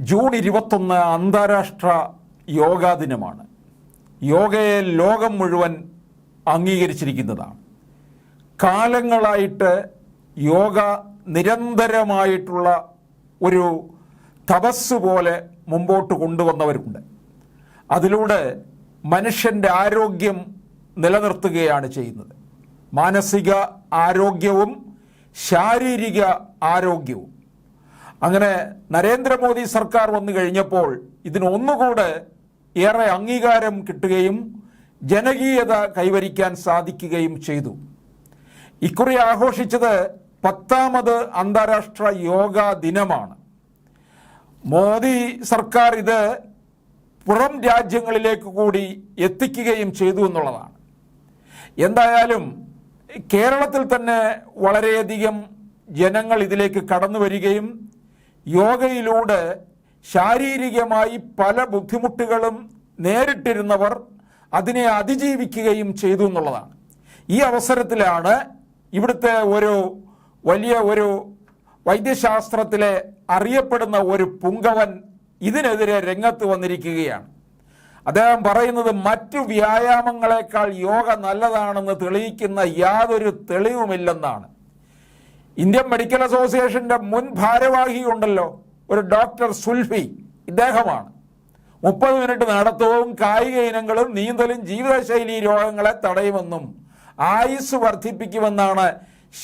June ഇരുപത്തൊന്ന് അന്താരാഷ്ട്ര യോഗാ ദിനമാണ്. യോഗയെ ലോകം മുഴുവൻ അംഗീകരിച്ചിരിക്കുന്നതാണ്. കാലങ്ങളായിട്ട് യോഗ നിരന്തരമായിട്ടുള്ള ഒരു തപസ് പോലെ മുമ്പോട്ട് കൊണ്ടുവന്നവരുണ്ട്. അതിലൂടെ മനുഷ്യന്റെ ആരോഗ്യം നിലനിർത്തുകയാണ് ചെയ്യുന്നത്. മാനസിക ആരോഗ്യവും ശാരീരിക ആരോഗ്യവും അങ്ങനെ നരേന്ദ്രമോദി സർക്കാർ വന്നു കഴിഞ്ഞപ്പോൾ ഇതിന് ഒന്നുകൂടെ ഏറെ അംഗീകാരം കിട്ടുകയും ജനകീയത കൈവരിക്കാൻ സാധിക്കുകയും ചെയ്തു. ഇക്കുറി ആഘോഷിച്ചത് പത്താമത് അന്താരാഷ്ട്ര യോഗ ദിനമാണ്. മോദി സർക്കാർ ഇത് പുറം രാജ്യങ്ങളിലേക്ക് കൂടി എത്തിക്കുകയും ചെയ്തു എന്നുള്ളതാണ്. എന്തായാലും കേരളത്തിൽ തന്നെ വളരെയധികം ജനങ്ങൾ ഇതിലേക്ക് കടന്നു വരികയും യോഗയിലൂടെ ശാരീരികമായി പല ബുദ്ധിമുട്ടുകളും നേരിട്ടിരുന്നവർ അതിനെ അതിജീവിക്കുകയും ചെയ്തു എന്നുള്ളതാണ്. ഈ അവസരത്തിലാണ് ഇവിടുത്തെ ഒരു വലിയ ഒരു വൈദ്യശാസ്ത്രത്തിലെ അറിയപ്പെടുന്ന ഒരു പുങ്കവൻ ഇതിനെതിരെ രംഗത്ത് വന്നിരിക്കുകയാണ്. അദ്ദേഹം പറയുന്നത് മറ്റു വ്യായാമങ്ങളെക്കാൾ യോഗ നല്ലതാണെന്ന് തെളിയിക്കുന്ന യാതൊരു തെളിവുമില്ലെന്നാണ്. ഇന്ത്യൻ മെഡിക്കൽ അസോസിയേഷന്റെ മുൻ ഭാരവാഹി ഉണ്ടല്ലോ ഒരു ഡോക്ടർ സുൽഫി. ഇദ്ദേഹമാണ്. മുപ്പത് മിനിറ്റ് നടത്തവും കായിക ഇനങ്ങളും നീന്തലും ജീവിതശൈലി രോഗങ്ങളെ തടയുമെന്നും ആയുസ് വർദ്ധിപ്പിക്കുമെന്നാണ്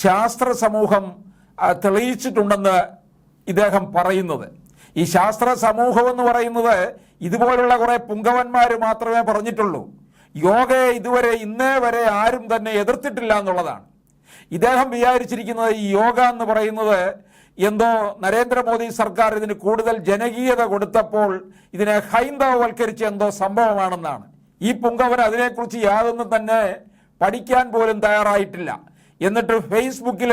ശാസ്ത്ര സമൂഹം തെളിയിച്ചിട്ടുണ്ടെന്ന് ഇദ്ദേഹം പറയുന്നത്. ഈ ശാസ്ത്ര സമൂഹം എന്ന് പറയുന്നത് ഇതുപോലുള്ള കുറെ പുങ്കവന്മാർ മാത്രമേ പറഞ്ഞിട്ടുള്ളൂ. യോഗയെ ഇതുവരെ ഇന്നേ വരെ ആരും തന്നെ എതിർത്തിട്ടില്ല എന്നുള്ളതാണ്. ഇദ്ദേഹം വിചാരിച്ചിരിക്കുന്നത് ഈ യോഗ എന്ന് പറയുന്നത് എന്തോ നരേന്ദ്രമോദി സർക്കാർ ഇതിന് കൂടുതൽ ജനകീയത കൊടുത്തപ്പോൾ ഇതിനെ ഹൈന്ദവവൽക്കരിച്ച എന്തോ സംഭവമാണെന്നാണ്. ഈ പുങ്കവൻ അതിനെക്കുറിച്ച് യാതൊന്നും തന്നെ പഠിക്കാൻ പോലും തയ്യാറായിട്ടില്ല. എന്നിട്ട് ഫേസ്ബുക്കിൽ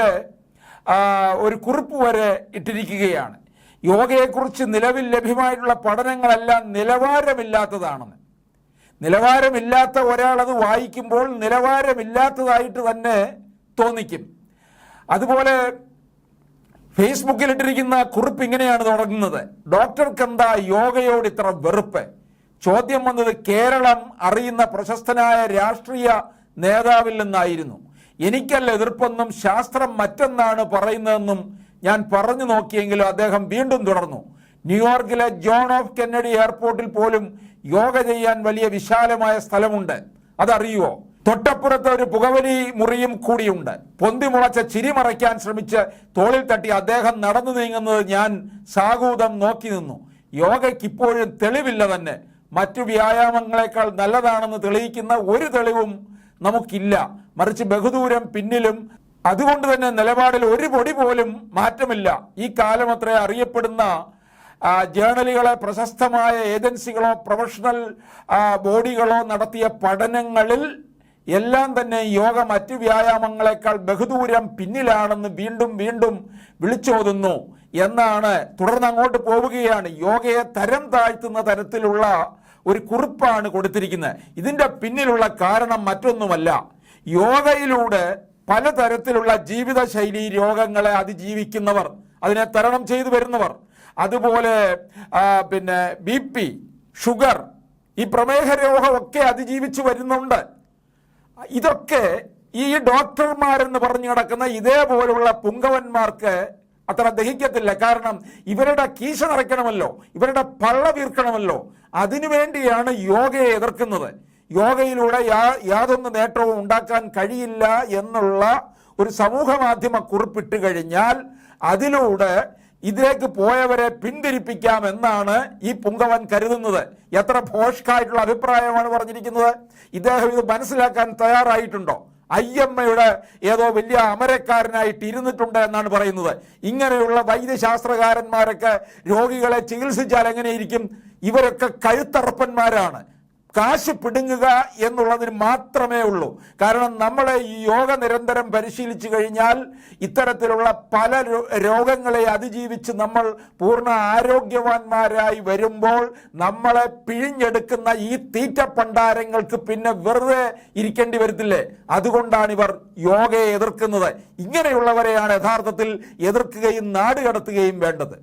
ഒരു കുറിപ്പ് വരെ ഇട്ടിരിക്കുകയാണ്. യോഗയെക്കുറിച്ച് നിലവിൽ ലഭ്യമായിട്ടുള്ള പഠനങ്ങളെല്ലാം നിലവാരമില്ലാത്തതാണെന്ന്. നിലവാരമില്ലാത്ത ഒരാളത് വായിക്കുമ്പോൾ നിലവാരമില്ലാത്തതായിട്ട് തന്നെ തോന്നിക്കും. അതുപോലെ ഫേസ്ബുക്കിൽ ഇട്ടിരിക്കുന്ന കുറിപ്പ് ഇങ്ങനെയാണ് തുടങ്ങുന്നത്. ഡോക്ടർക്ക് എന്താ യോഗയോട് ഇത്ര വെറുപ്പ്? ചോദ്യം വന്നത് കേരളം അറിയുന്ന പ്രശസ്തനായ രാഷ്ട്രീയ നേതാവിൽ നിന്നായിരുന്നു. എനിക്കല്ല എതിർപ്പെന്നും ശാസ്ത്രം മറ്റെന്നാണ് പറയുന്നതെന്നും ഞാൻ പറഞ്ഞു നോക്കിയെങ്കിലും അദ്ദേഹം വീണ്ടും തുടർന്നു. ന്യൂയോർക്കിലെ ജോൺ ഓഫ് കെന്നഡി എയർപോർട്ടിൽ പോലും യോഗ ചെയ്യാൻ വലിയ വിശാലമായ സ്ഥലമുണ്ട്. അതറിയുവോ? തൊട്ടപ്പുറത്ത് ഒരു പുകവലി മുറിയും കൂടിയുണ്ട്. പൊന്തി മുളച്ച ചിരി മറയ്ക്കാൻ ശ്രമിച്ച് തോളിൽ തട്ടി അദ്ദേഹം നടന്നു നീങ്ങുന്നത് ഞാൻ സാഗൂതം നോക്കി നിന്നു. യോഗയ്ക്ക് ഇപ്പോഴും തെളിവില്ല തന്നെ. മറ്റു വ്യായാമങ്ങളെക്കാൾ നല്ലതാണെന്ന് തെളിയിക്കുന്ന ഒരു തെളിവും നമുക്കില്ല. മറിച്ച് ബഹുദൂരം പിന്നിലും അതുകൊണ്ട് തന്നെ നിലപാടിൽ ഒരു പൊടി പോലും മാറ്റമില്ല. ഈ കാലം അറിയപ്പെടുന്ന ജേണലുകളെ പ്രശസ്തമായ ഏജൻസികളോ പ്രൊഫഷണൽ ബോഡികളോ നടത്തിയ പഠനങ്ങളിൽ എല്ലാം തന്നെ യോഗ മറ്റ് വ്യായാമങ്ങളെക്കാൾ ബഹുദൂരം പിന്നിലാണെന്ന് വീണ്ടും വീണ്ടും വിളിച്ചോതുന്നു എന്നാണ് തുടർന്ന് അങ്ങോട്ട് പോവുകയാണ്. യോഗയെ തരം താഴ്ത്തുന്ന തരത്തിലുള്ള ഒരു കുറിപ്പാണ് കൊടുത്തിരിക്കുന്നത്. ഇതിന്റെ പിന്നിലുള്ള കാരണം മറ്റൊന്നുമല്ല. യോഗയിലൂടെ പലതരത്തിലുള്ള ജീവിതശൈലി രോഗങ്ങളെ അതിജീവിക്കുന്നവർ അതിനെ തരണം ചെയ്തു വരുന്നവർ അതുപോലെ പിന്നെ ബി ഷുഗർ ഈ പ്രമേഹ രോഗമൊക്കെ അതിജീവിച്ചു വരുന്നുണ്ട്. ഇതൊക്കെ ഈ ഡോക്ടർമാരെന്ന് പറഞ്ഞു നടക്കുന്ന ഇതേപോലുള്ള പുങ്കവന്മാർക്ക് അത്ര ദഹിക്കത്തില്ല. കാരണം ഇവരുടെ കീശ നിറയ്ക്കണമല്ലോ ഇവരുടെ പള്ള വീർക്കണമല്ലോ. അതിനുവേണ്ടിയാണ് യോഗയെ എതിർക്കുന്നത്. യോഗയിലൂടെ യാ യാതൊന്ന് നേട്ടവും ഉണ്ടാക്കാൻ കഴിയില്ല എന്നുള്ള ഒരു സമൂഹ മാധ്യമ കുറിപ്പിട്ട് കഴിഞ്ഞാൽ അതിലൂടെ ഇതിലേക്ക് പോയവരെ പിന്തിരിപ്പിക്കാം എന്നാണ് ഈ പുങ്കവൻ കരുതുന്നത്. എത്ര ഭോഷ്കായിട്ടുള്ള അഭിപ്രായമാണ് പറഞ്ഞിരിക്കുന്നത്. ഇദ്ദേഹം ഇത് മനസ്സിലാക്കാൻ തയ്യാറായിട്ടുണ്ടോ? അയ്യമ്മയുടെ ഏതോ വലിയ അമരക്കാരനായിട്ട് ഇരുന്നിട്ടുണ്ട് എന്നാണ് പറയുന്നത്. ഇങ്ങനെയുള്ള വൈദ്യശാസ്ത്രകാരന്മാരൊക്കെ രോഗികളെ ചികിത്സിച്ചാൽ എങ്ങനെയിരിക്കും? ഇവരൊക്കെ കഴുത്തറപ്പന്മാരാണ് കാശ് പിടുങ്ങുക എന്നുള്ളതിന് മാത്രമേ ഉള്ളൂ. കാരണം നമ്മൾ ഈ യോഗ നിരന്തരം പരിശീലിച്ചു കഴിഞ്ഞാൽ ഇത്തരത്തിലുള്ള പല രോഗങ്ങളെ അതിജീവിച്ച് നമ്മൾ പൂർണ ആരോഗ്യവാന്മാരായി വരുമ്പോൾ നമ്മളെ പിഴിഞ്ഞെടുക്കുന്ന ഈ തീറ്റ പണ്ടാരങ്ങൾക്ക് പിന്നെ വെറുതെ ഇരിക്കേണ്ടി വരത്തില്ലേ? അതുകൊണ്ടാണ് ഇവർ യോഗയെ എതിർക്കുന്നത്. ഇങ്ങനെയുള്ളവരെയാണ് യഥാർത്ഥത്തിൽ എതിർക്കുകയും നാടുകടത്തുകയും വേണ്ടത്.